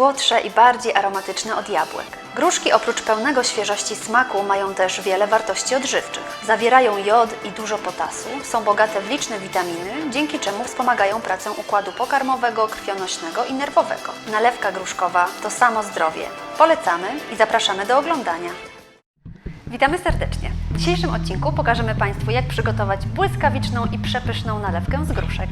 słodsze i bardziej aromatyczne od jabłek. Gruszki oprócz pełnego świeżości smaku mają też wiele wartości odżywczych. Zawierają jod i dużo potasu, są bogate w liczne witaminy, dzięki czemu wspomagają pracę układu pokarmowego, krwionośnego i nerwowego. Nalewka gruszkowa to samo zdrowie. Polecamy i zapraszamy do oglądania. Witamy serdecznie. W dzisiejszym odcinku pokażemy Państwu, jak przygotować błyskawiczną i przepyszną nalewkę z gruszek.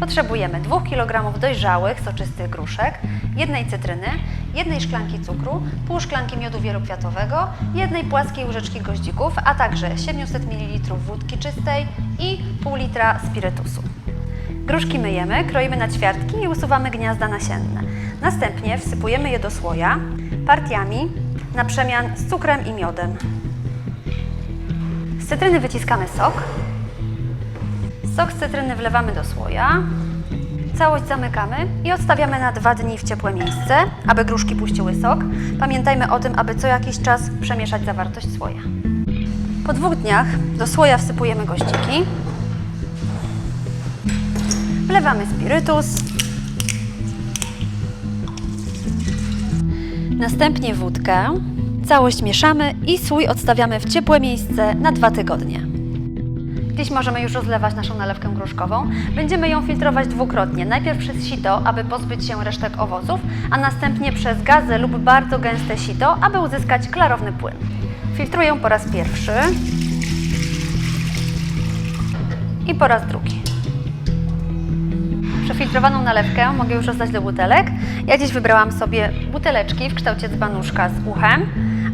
Potrzebujemy 2 kg dojrzałych, soczystych gruszek, jednej cytryny, jednej szklanki cukru, pół szklanki miodu wielokwiatowego, jednej płaskiej łyżeczki goździków, a także 700 ml wódki czystej i pół litra spirytusu. Gruszki myjemy, kroimy na ćwiartki i usuwamy gniazda nasienne. Następnie wsypujemy je do słoja partiami na przemian z cukrem i miodem. Cytryny wyciskamy sok. Sok z cytryny wlewamy do słoja. Całość zamykamy i odstawiamy na dwa dni w ciepłe miejsce, aby gruszki puściły sok. Pamiętajmy o tym, aby co jakiś czas przemieszać zawartość słoja. Po dwóch dniach do słoja wsypujemy goździki. Wlewamy spirytus. Następnie wódkę. Całość mieszamy i słój odstawiamy w ciepłe miejsce na dwa tygodnie. Dziś możemy już rozlewać naszą nalewkę gruszkową. Będziemy ją filtrować dwukrotnie. Najpierw przez sito, aby pozbyć się resztek owoców, a następnie przez gazę lub bardzo gęste sito, aby uzyskać klarowny płyn. Filtruję po raz pierwszy i po raz drugi. Przefiltrowaną nalewkę mogę już rozdać do butelek. Ja dziś wybrałam sobie buteleczki w kształcie dzbanuszka z uchem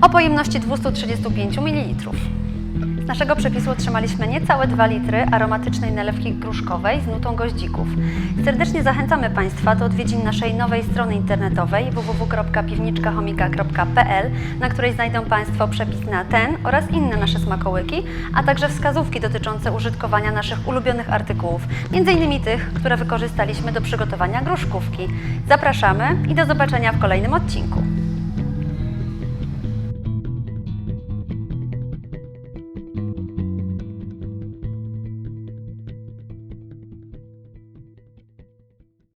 o pojemności 235 ml. Z naszego przepisu otrzymaliśmy niecałe 2 litry aromatycznej nalewki gruszkowej z nutą goździków. Serdecznie zachęcamy Państwa do odwiedzin naszej nowej strony internetowej www.piwniczkachomika.pl, na której znajdą Państwo przepis na ten oraz inne nasze smakołyki, a także wskazówki dotyczące użytkowania naszych ulubionych artykułów, m.in. tych, które wykorzystaliśmy do przygotowania gruszkówki. Zapraszamy i do zobaczenia w kolejnym odcinku.